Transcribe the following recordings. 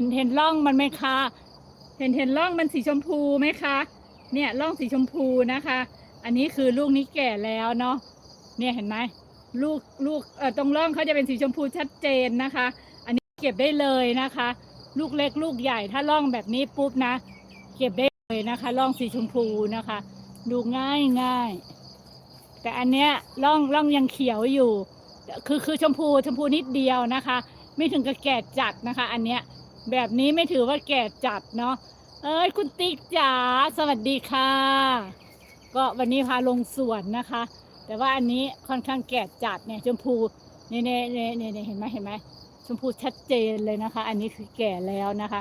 เห็นเห็นร่องมันไหมคะ เห็นเห็นร่องมันสีชมพูไหมคะ เนี่ยร่องสีชมพูนะคะ อันนี้คือลูกนี้แก่แล้วเนาะ เนี่ยเห็นไหมลูกลูกเออตรงร่องเขาจะเป็นสีชมพูชัดเจนนะคะ อันนี้เก็บได้เลยนะคะ ลูกเล็กลูกใหญ่ถ้าร่องแบบนี้ปุ๊บนะ เก็บได้เลยนะคะร่องสีชมพูนะคะ ดูง่ายง่ายแต่อันเนี้ยร่องร่องยังเขียวอยู่ คือคือชมพูชมพูนิดเดียวนะคะ ไม่ถึงกับแก่จัดนะคะ อันเนี้ย แบบนี้ไม่ถือว่าแก่จัดเนาะเอ้ยคุณติ๊กจ๋าสวัสดีค่ะ ก็วันนี้พาลงสวนนะคะ แต่ว่าอันนี้ค่อนข้างแก่จัดเนี่ยชมพูเนี่ยเนี่ยเนี่ยเน่เห็นไหมเห็นไหมชมพูชัดเจนเลยนะคะ อันนี้คือแก่แล้วนะคะ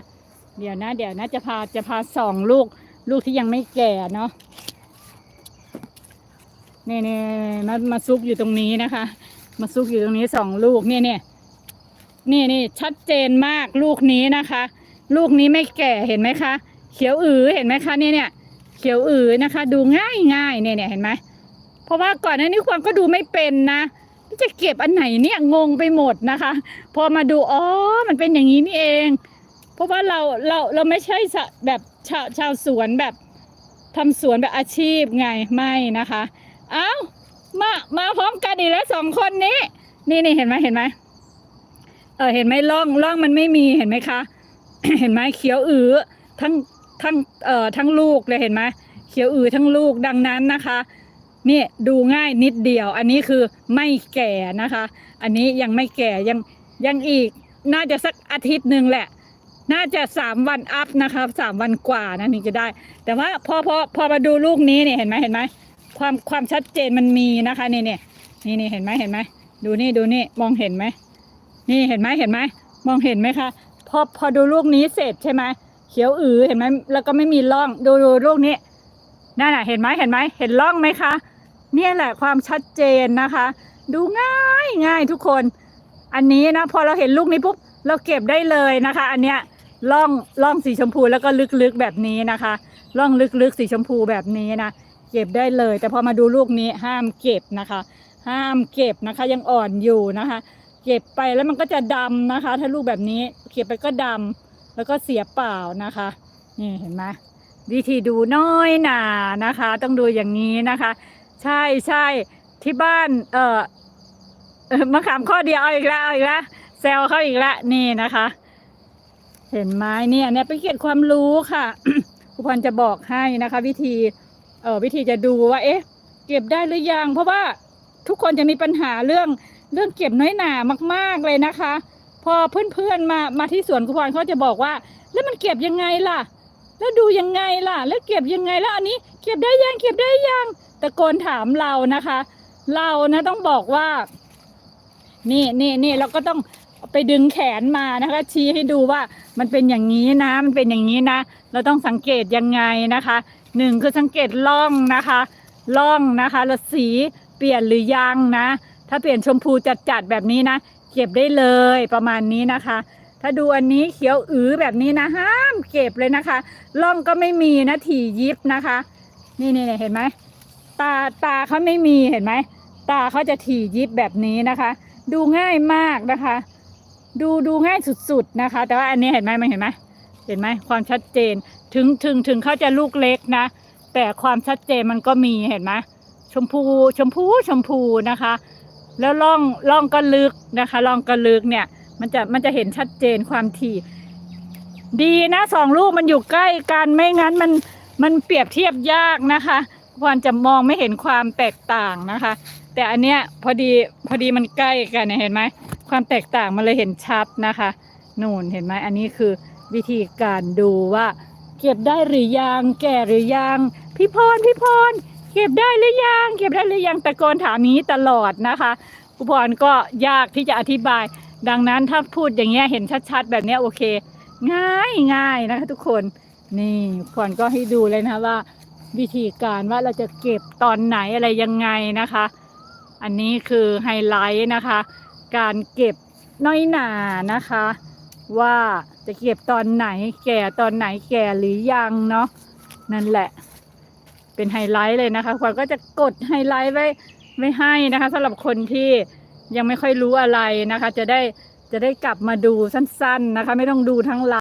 เดี๋ยวนะเดี๋ยวนะจะพาจะพาสองลูกลูกที่ยังไม่แก่เนาะเนี่ยเนี่ยมามาซุกอยู่ตรงนี้นะคะ มาซุกอยู่ตรงนี้สองลูกเนี่ยเนี่ย นี่นี่ชัดเจนมากลูกนี้นะคะ ลูกนี้ไม่แก่เห็นไหมคะ เขียวอือเห็นไหมคะเนี่ยเนี่ยเขียวอือนะคะ ดูง่ายง่ายเนี่ยเนี่ยเห็นไหมเพราะว่าก่อนหน้านี้ความก็ดูไม่เป็นนะจะเก็บอันไหนเนี่ยงงไปหมดนะคะ พอมาดูอ๋อมันเป็นอย่างนี้นี่เอง เพราะว่าเราเราเราไม่ใช่แบบชาวชาวสวนแบบทำสวนแบบอาชีพไงไม่นะคะ เอ้ามามาพร้อมกันอีกแล้วสองคนนี้ นี่นี่เห็นไหมเห็นไหม เออเห็นไหมร่องร่องมันไม่มีเห็นไหมคะ เห็นไหมเขียวอือทั้งทั้งเอ่อทั้งลูกเลยเห็นไหมเขียวอือทั้งลูกดังนั้นนะคะนี่ดูง่ายนิดเดียว อันนี้คือไม่แก่นะคะ อันนี้ยังไม่แก่ยังยังอีกน่าจะสักอาทิตย์หนึ่งแหละ น่าจะสามวันอัพนะคะสามวันกว่านะถึงจะได้ แต่ว่าพอพอพอมาดูลูกนี้เนี่ยเห็นไหมเห็นไหมความความชัดเจนมันมีนะคะนี่เนี่ยนี่นี่เห็นไหมเห็นไหมดูนี่ดูนี่มองเห็นไหม นี่เห็นไหมเห็นไหมมองเห็นไหมคะพอพอดูลูกนี้เสร็จใช่ไหมเขียวอือเห็นไหมแล้วก็ไม่มีร่องดูดูลูกนี้นั่นน่ะเห็นไหมเห็นไหมเห็นร่องไหมคะเนี่ยแหละความชัดเจนนะคะ ดูง่ายง่ายทุกคน อันนี้นะพอเราเห็นลูกนี้ปุ๊บเราเก็บได้เลยนะคะ อันเนี้ยร่องร่องสีชมพูแล้วก็ลึกๆแบบนี้นะคะร่องลึกๆสีชมพูแบบนี้นะเก็บได้เลย แต่พอมาดูลูกนี้ห้ามเก็บนะคะ ห้ามเก็บนะคะยังอ่อนอยู่นะคะ เก็บไปแล้วมันก็จะดำนะคะ ถ้าลูกแบบนี้เก็บไปก็ดำแล้วก็เสียเปล่านะคะ นี่เห็นไหมวิธีดูน้อยหนานะคะ ต้องดูอย่างนี้นะคะ ใช่ใช่ที่บ้าน เออมะขามข้อเดียวเอาอีกแล้วเอาอีกแล้วแซวเขาอีกแล้วนี่นะคะ เห็นไหมเนี่ยเนี่ยเป็นเกียรติความรู้ค่ะครูพรจะบอกให้นะคะ วิธี เออวิธีจะดูว่า เอ๊ะ เก็บได้หรือยัง เพราะว่าทุกคนจะมีปัญหาเรื่อง เรื่องเก็บน้อยหนามาก ๆเลยนะคะ พอเพื่อนๆมามาที่สวนครูพรเขาจะบอกว่า แล้วมันเก็บยังไงล่ะ แล้วดูยังไงล่ะ แล้วเก็บยังไงแล้วอันนี้ เก็บได้ยังเก็บได้ยังตะโกนถามเรานะคะ เรานะต้องบอกว่า นี่นี่นี่เราก็ต้องไปดึงแขนมานะคะ ชี้ให้ดูว่ามันเป็นอย่างนี้นะ มันเป็นอย่างนี้นะ เราต้องสังเกตยังไงนะคะหนึ่งคือสังเกตล่องนะคะล่องนะคะแล้วสีเปลี่ยนหรือยังนะ ถ้าเปลี่ยนชมพูจัดๆแบบนี้นะ เก็บได้เลยประมาณนี้นะคะ ถ้าดูอันนี้เขียวอือแบบนี้นะห้ามเก็บเลยนะคะล่องก็ไม่มีนะถี่ยิบนะคะ นี่นี่เห็นไหมตาตาเขาไม่มีเห็นไหมตาเขาจะถี่ยิบแบบนี้นะคะ ดูง่ายมากนะคะ ดูดูง่ายสุดๆนะคะ แต่ว่าอันนี้เห็นไหมมันเห็นไหมเห็นไหมความชัดเจนถึงถึงถึงเขาจะลูกเล็กนะ แต่ความชัดเจนมันก็มีเห็นไหมชมพูชมพูชมพูนะคะ แล้วล่องล่องก็ลึกนะคะล่องก็ลึกเนี่ย มันจะมันจะเห็นชัดเจนความถี่ ดีนะสองลูกมันอยู่ใกล้กันไม่งั้นมันมันเปรียบเทียบยากนะคะพรจะมองไม่เห็นความแตกต่างนะคะ แต่อันเนี้ยพอดีพอดีมันใกล้กันเนี่ยเห็นไหมความแตกต่างมันเลยเห็นชัดนะคะนู่นเห็นไหมอันนี้คือวิธีการดูว่า เก็บได้หรือยังแก่หรือยังพี่พรพี่พร เก็บได้หรือยังเก็บได้หรือยังตะโกนถามนี้ตลอดนะคะผู้พรก็ยากที่จะอธิบาย ดังนั้นถ้าพูดอย่างเงี้ยเห็นชัดๆ แบบเนี้ยโอเค ง่ายง่ายนะคะทุกคนนี่พรก็ให้ดูเลยนะคะว่า วิธีการว่าเราจะเก็บตอนไหนอะไรยังไงนะคะ อันนี้คือไฮไลท์นะคะ การเก็บน้อยหนานะคะ ว่าจะเก็บตอนไหนแก่ตอนไหนแก่หรือยังเนาะนั่นแหละ เป็นไฮไลท์เลยนะคะขวัญก็จะกดไฮไลท์ไว้ไม่ให้นะคะสำหรับคนที่ยังไม่ค่อยรู้อะไรนะคะ จะได้จะได้กลับมาดูสั้น ๆนะคะ ไม่ต้องดูทั้งไลฟ์